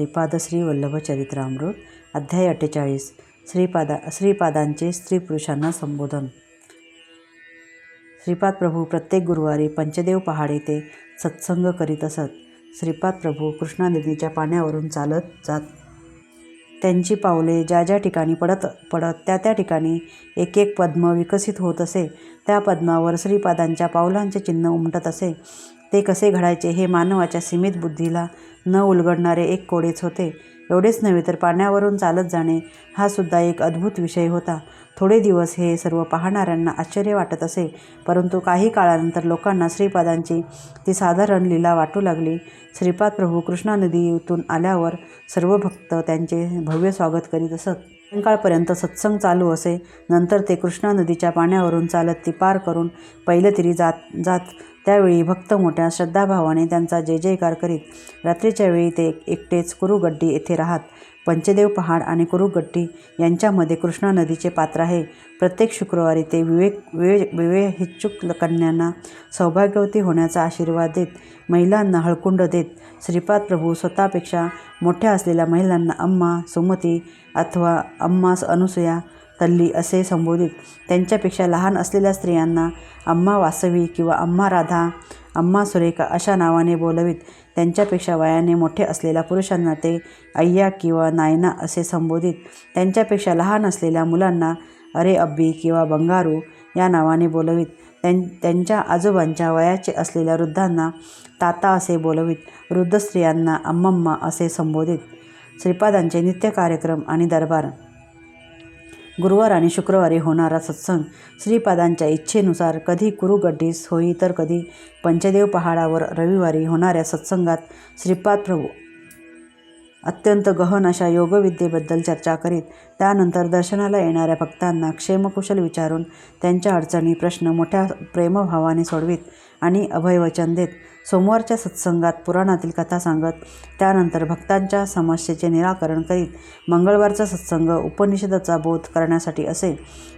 श्रीपाद श्री वल्लभ चरित्रामृत अध्याय अठ्ठेचाळीस श्रीपादा श्रीपादांचे स्त्री पुरुषांना संबोधन. श्रीपाद प्रभू प्रत्येक गुरुवारी पंचदेव पहाड येथे सत्संग करीत असत. श्रीपाद प्रभू कृष्णा नदीच्या पाण्यावरून चालत जात. त्यांची पावले ज्या ज्या ठिकाणी पडत पडत त्या त्या ठिकाणी एक एक पद्म विकसित होत असे. त्या पद्मावर श्रीपादांच्या पावलांचे चिन्ह उमटत असे. ते कसे घडायचे हे मानवाच्या सीमित बुद्धीला न उलगडणारे एक कोडेच होते. एवढेच नव्हे तर पाण्यावरून चालत जाणे हा सुद्धा एक अद्भुत विषय होता. थोडे दिवस हे सर्व पाहणाऱ्यांना आश्चर्य वाटत असे परंतु काही काळानंतर लोकांना श्रीपादांची ती साधारण लीला वाटू लागली. श्रीपाद प्रभू कृष्णा नदीतून आल्यावर सर्व भक्त त्यांचे भव्य स्वागत करीत असत. सायंकाळपर्यंत सत्संग चालू असे. नंतर ते कृष्णा नदीच्या पाण्यावरून चालत ती पार करून पहिलं तरी जात जात. त्यावेळी भक्त मोठ्या श्रद्धाभावाने त्यांचा जय जयकार करीत रात्रीच्या वेळी ते एकटेच कुरुगड्डी येथे राहत. पंचदेव पहाड आणि कुरुगट्टी यांच्यामध्ये कृष्णा नदीचे पात्र आहे. प्रत्येक शुक्रवारी ते विवेक विवे विवेहिच्छुक कन्यांना सौभाग्यवती होण्याचा आशीर्वाद देत महिलांना हळकुंड देत श्रीपाद प्रभू स्वतःपेक्षा मोठ्या असलेल्या महिलांना अम्मा सुमती अथवा अम्मा अनुसया तल्ली असे संबोधित. त्यांच्यापेक्षा लहान असलेल्या स्त्रियांना अम्मा वासवी किंवा अम्मा राधा अम्मा सुरेखा अशा नावाने बोलवीत. त्यांच्यापेक्षा वयाने मोठे असलेल्या पुरुषांना ते अय्या किंवा नायना असे संबोधित. त्यांच्यापेक्षा लहान असलेल्या मुलांना अरे अब्बी किंवा बंगारू या नावाने बोलवीत. त्यां त्यांच्या आजोबांच्या वयाचे असलेल्या वृद्धांना ताता असे बोलवीत. वृद्ध स्त्रियांना अम्मम्मा असे संबोधित. श्रीपादांचे नित्य कार्यक्रम आणि दरबार. गुरुवार आणि शुक्रवारी होणारा सत्संग श्रीपादांच्या इच्छेनुसार कधी कुरुगड्डीस होई तर कधी पंचदेव पहाडावर रविवारी होणाऱ्या सत्संगात श्रीपाद प्रभू अत्यंत गहन अशा योगविद्येबद्दल चर्चा करीत त्यानंतर दर्शनाला येणाऱ्या भक्तांना क्षेमकुशल विचारून त्यांच्या अडचणी प्रश्न मोठ्या प्रेमभावाने सोडवीत आणि अभयवचन देत सोमवारच्या सत्संगात पुराणातील कथा सांगत त्यानंतर भक्तांच्या समस्येचे निराकरण करीत मंगळवारचा सत्संग उपनिषदाचा बोध करण्यासाठी असे.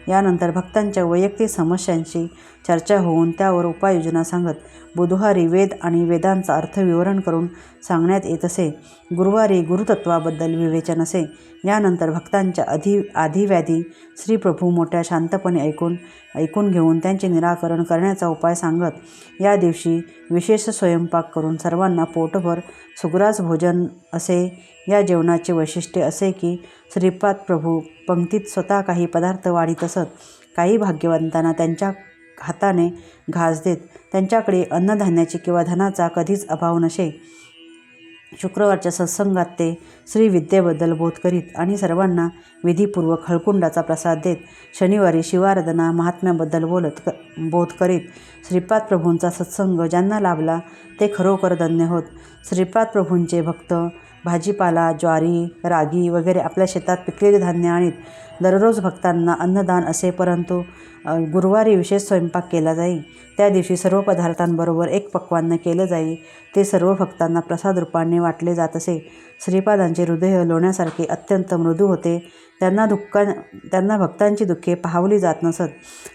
यानंतर भक्तांच्या वैयक्तिक समस्यांची चर्चा होऊन त्यावर उपाययोजना सांगत बुधवारी वेद आणि वेदांचा अर्थ विवरण करून सांगण्यात येत असे. गुरुवारी गुरुतत्वाबद्दल विवेचन असे. यानंतर भक्तांच्या अधि आधिव्याधी श्रीप्रभू मोठ्या शांतपणे ऐकून ऐकून घेऊन त्यांचे निराकरण करण्याचा उपाय सांगत या दिवशी विशेष स्वयंपाक करून सर्वांना पोटभर सुग्रास भोजन असे. या जेवणाचे वैशिष्ट्य असे की श्रीपाद प्रभू पंक्तीत स्वतः काही पदार्थ वाढीत असत काही भाग्यवंतांना त्यांच्या हाताने घास देत त्यांच्याकडे अन्नधान्याची किंवा धनाचा कधीच अभाव नसे. शुक्रवारच्या सत्संगात ते श्रीविद्येबद्दल बोध करीत आणि सर्वांना विधीपूर्वक हळकुंडाचा प्रसाद देत शनिवारी शिवाराधना महात्म्याबद्दल बोलत क बोध करीत श्रीपाद प्रभूंचा सत्संग ज्यांना लाभला ते खरोखर धन्य होत. श्रीपाद प्रभूंचे भक्त भाजीपाला ज्वारी रागी वगैरे आपल्या शेतात पिकलेले धान्य आणीत दररोज भक्तांना अन्नदान असे परंतु गुरुवारी विशेष स्वयंपाक केला जाई. त्या दिवशी सर्व पदार्थांबरोबर एक पक्वान्न केलं जाई. ते सर्व भक्तांना प्रसाद रूपाने वाटले जात असे. श्रीपादांचे हृदय लोण्यासारखे अत्यंत मृदू होते. त्यांना दुःखा त्यांना भक्तांची दुःखे पाहावली जात नसत.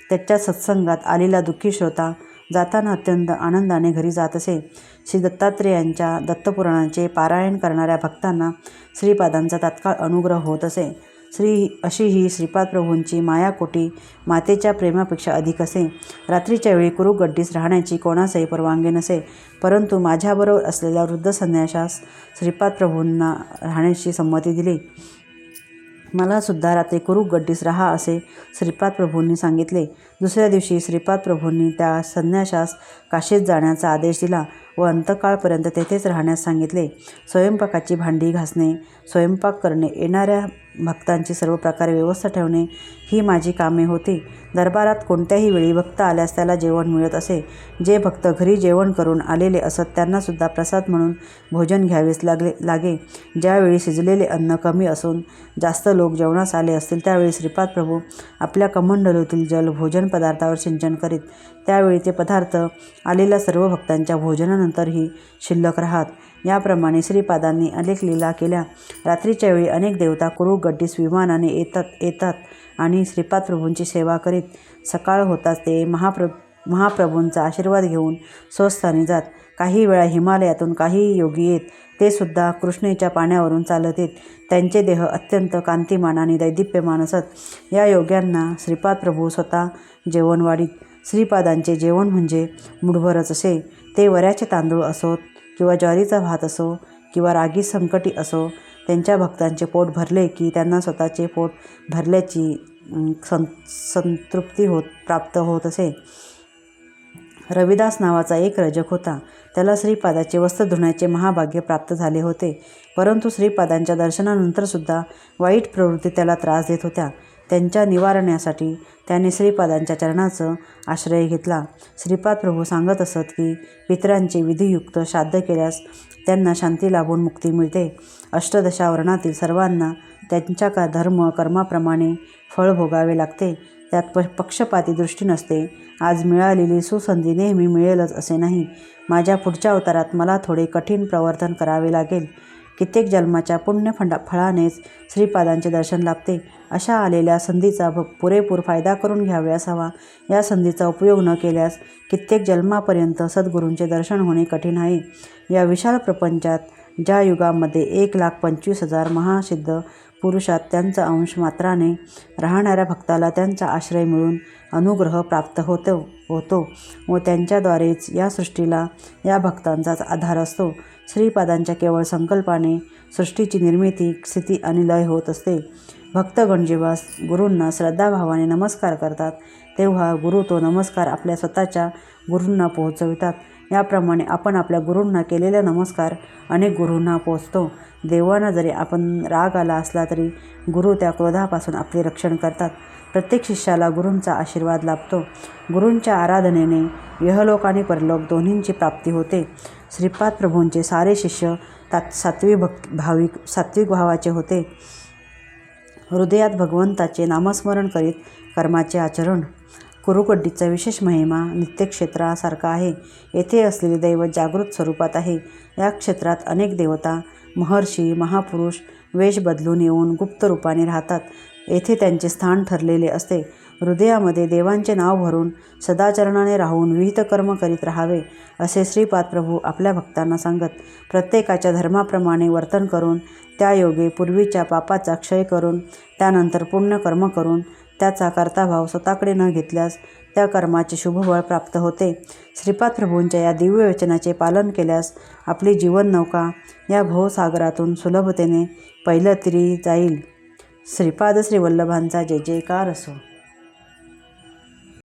त्याच्या सत्संगात आलेला दुःखी श्रोता जाताना अत्यंत आनंदाने घरी जात असे. श्री दत्तात्रेयांच्या दत्तपुराणाचे पारायण करणाऱ्या भक्तांना श्रीपादांचा तात्काळ अनुग्रह होत असे. श्री अशी ही श्रीपाद प्रभूंची मायाकोटी मातेच्या प्रेमापेक्षा अधिक असे. रात्रीच्या वेळी कुरुगड्डीस राहण्याची कोणासही परवानगी नसे. परंतु माझ्याबरोबर असलेल्या वृद्ध संन्याशास श्रीपाद प्रभूंना राहण्याची संमती दिली. मलासुद्धा रात्री कुरुगड्डीस राहा असे श्रीपाद प्रभूंनी सांगितले. दुसऱ्या दिवशी श्रीपाद प्रभूंनी त्या संन्याशास काशीत जाण्याचा आदेश दिला व अंतकाळपर्यंत तेथेच राहण्यास सांगितले. स्वयंपाकाची भांडी घासणे स्वयंपाक करणे येणाऱ्या भक्तांची सर्व प्रकारे व्यवस्था ठेवणे ही माझी कामे होती. दरबारात कोणत्याही वेळी भक्त आल्यास त्याला जेवण मिळत असे. जे भक्त घरी जेवण करून आलेले असत त्यांनासुद्धा प्रसाद म्हणून भोजन घ्यावेच लागले लागे. ज्यावेळी शिजलेले अन्न कमी असून जास्त लोक जेवणास आले असतील त्यावेळी श्रीपाद प्रभू आपल्या कमंडलूतील जल भोजन पदार्थावर सिंचन करीत त्यावेळी ते पदार्थ आलेल्या सर्व भक्तांच्या भोजनानंतरही शिल्लक राहत. याप्रमाणे श्रीपादांनी अनेक लीला केल्या. रात्रीच्या वेळी अनेक देवता कुरुगड्डीस विमानाने येतात येतात आणि श्रीपाद प्रभूंची सेवा करीत. सकाळ होताच ते महाप्र महाप्रभूंचा आशीर्वाद घेऊन स्वस्थानी जात. काही वेळा हिमालयातून काही योगी येत. ते सुद्धा कृष्णेच्या पाण्यावरून चालत येत. त्यांचे देह अत्यंत कांतिमान आणि दैदिप्यमान असत. या योग्यांना श्रीपाद प्रभू स्वतः जेवण वाढीत. श्रीपादांचे जेवण म्हणजे मुठभरच असे. ते वऱ्याचे तांदूळ असोत किंवा ज्वारीचा भात असो किंवा रागी संकटी असो त्यांच्या भक्तांचे पोट भरले की त्यांना स्वतःचे पोट भरल्याची सं संतृप्ती होत प्राप्त होत असे. रविदास नावाचा एक रजक होता. त्याला श्रीपादाचे वस्त्र धुण्याचे महाभाग्य प्राप्त झाले होते. परंतु श्रीपादांच्या दर्शनानंतरसुद्धा वाईट प्रवृत्ती त्याला त्रास देत होत्या. त्यांच्या निवारण्यासाठी त्याने श्रीपादांच्या चरणाचं आश्रय घेतला. श्रीपाद प्रभू सांगत असत की पितरांचे विधियुक्त श्राद्ध केल्यास त्यांना शांती लाभून मुक्ती मिळते. अष्टदशावर्णातील सर्वांना त्यांच्या का धर्म कर्माप्रमाणे फळ भोगावे लागते. त्यात प पक्षपाती दृष्टी नसते. आज मिळालेली सुसंधी नेहमी मिळेलच असे नाही. माझ्या पुढच्या अवतारात मला थोडे कठीण प्रवर्तन करावे लागेल. कित्येक जन्माच्या पुण्य फंडा फळानेच श्रीपादांचे दर्शन लाभते. अशा आलेल्या संधीचा भ पुरेपूर फायदा करून घ्यावे हवा या संधीचा उपयोग न केल्यास कित्येक जन्मापर्यंत सद्गुरूंचे दर्शन होणे कठीण आहे. या विशाल प्रपंचात ज्या युगामध्ये एक लाख पंचवीस हजार महासिद्ध पुरुषात त्यांचा अंश मात्राने राहणाऱ्या भक्ताला त्यांचा आश्रय मिळून अनुग्रह प्राप्त होतो होतो व त्यांच्याद्वारेच या सृष्टीला या भक्तांचाच आधार असतो. श्रीपादांच्या केवळ संकल्पाने सृष्टीची निर्मिती स्थिती आणि लय होत असते. भक्तगण जेव्हा गुरूंना श्रद्धाभावाने नमस्कार करतात तेव्हा गुरु तो नमस्कार आपल्या स्वतःच्या गुरूंना पोहोचवितात. याप्रमाणे आपण आपल्या गुरूंना केलेला नमस्कार अनेक गुरूंना पोचतो. देवांना जरी आपण राग आला असला तरी गुरु त्या क्रोधापासून आपले रक्षण करतात. प्रत्येक शिष्याला गुरूंचा आशीर्वाद लाभतो. गुरूंच्या आराधनेने यहलोक आणि परलोक दोन्हींची प्राप्ती होते. श्रीपाद प्रभूंचे सारे शिष्य तात सात्विक भक् भाविक सात्विक भावाचे होते. हृदयात भगवंताचे नामस्मरण करीत कर्माचे आचरण कुरुकड्डीचा विशेष महिमा नित्यक्षेत्रासारखा आहे. येथे असलेले दैवत जागृत स्वरूपात आहे. या क्षेत्रात अनेक देवता महर्षी महापुरुष वेश बदलून येऊन गुप्त रूपाने राहतात. येथे त्यांचे स्थान ठरलेले असते. हृदयामध्ये देवांचे नाव भरून सदाचरणाने राहून विहित कर्म करीत राहावे असे श्रीपाद प्रभू आपल्या भक्तांना सांगत प्रत्येकाच्या धर्माप्रमाणे वर्तन करून त्या योगे पूर्वीच्या पापाचा क्षय करून त्यानंतर पुण्य कर्म करून त्याचा कर्ताभाव स्वतःकडे न घेतल्यास त्या कर्माचे शुभफळ प्राप्त होते. श्रीपाद प्रभूंच्या या दिव्य वचनाचे पालन केल्यास आपली जीवन नौका या भवसागरातून सुलभतेने पहिलं तरी जाईल. श्रीपाद श्रीवल्लभांचा जय जयकार असो.